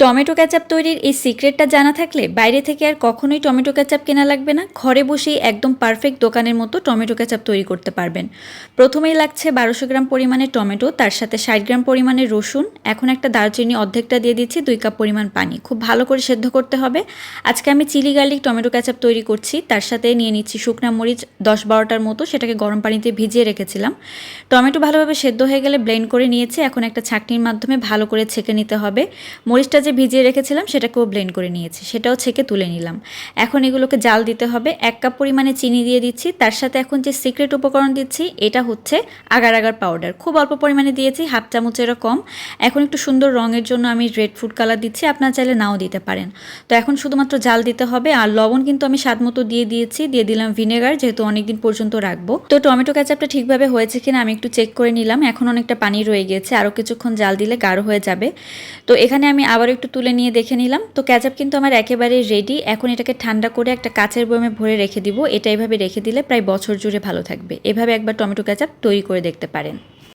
Tomato ketchup তৈরির এই সিক্রেটটা জানা থাকলে বাইরে থেকে আর কখনোই টমেটো ক্যাচাপ কেনা লাগবে না। ঘরে বসেই একদম পারফেক্ট দোকানের মতো টমেটো ক্যাচাপ তৈরি করতে পারবেন। প্রথমেই লাগছে বারোশো গ্রাম পরিমাণে টমেটো, তার সাথে ষাট গ্রাম পরিমাণে রসুন। এখন একটা দারচিনি অর্ধেকটা দিয়ে দিচ্ছি, দুই কাপ পরিমাণ পানি। খুব ভালো করে সেদ্ধ করতে হবে। আজকে আমি চিলি গার্লিক টমেটো ক্যাচাপ তৈরি করছি, তার সাথে নিয়ে নিচ্ছি শুকনা মরিচ দশ বারোটার মতো, সেটাকে গরম পানিতে ভিজিয়ে রেখেছিলাম। টমেটো ভালোভাবে সেদ্ধ হয়ে গেলে ব্লেন্ড করে নিয়েছি। এখন একটা ছাঁকনির মাধ্যমে ভালো করে ছেঁকে নিতে হবে। মরিচটা যে ভিজিয়ে রেখেছিলাম, সেটাকেও ব্লেন্ড করে নিয়েছি। সেটাও ছেঁকে তুলে নিলাম। এখন এগুলোকে জাল দিতে হবে। এক কাপ পরিমাণে চিনি দিয়ে দিচ্ছি। তার সাথে এখন যে সিক্রেট উপকরণ দিচ্ছি, এটা হচ্ছে আগার আগার পাউডার খুব অল্প পরিমাণে দিয়েছি, হাফ চামচেরও কম। এখন একটু সুন্দর রঙের জন্য আমি রেড ফুড কালার দিচ্ছি। আপনার চাইলে নাও দিতে পারেন। তো এখন শুধুমাত্র জাল দিতে হবে। আর লবণ কিন্তু আমি স্বাদ মতো দিয়ে দিয়েছি। দিয়ে দিলাম ভিনেগার যেহেতু অনেকদিন পর্যন্ত রাখব। তো টমেটো ক্যাচাপটা ঠিকভাবে হয়েছে কিনা আমি একটু চেক করে নিলাম। এখন অনেকটা পানি রয়ে গিয়েছে। আরও কিছুক্ষণ জাল দিলে গাঢ় হয়ে যাবে। তো এখানে আমি আবার একটু তুলে নিয়ে দেখে নিলাম। তো ক্যাচাপ কিন্তু আমার একেবারে রেডি এখন এটাকে ঠান্ডা করে একটা কাচের বয়মে ভরে রেখে দিব। এটা এভাবে রেখে দিলে প্রায় বছর জুড়ে ভালো থাকবে। এভাবে একবার টমেটো ক্যাচাপ তৈরি করে দেখতে পারেন।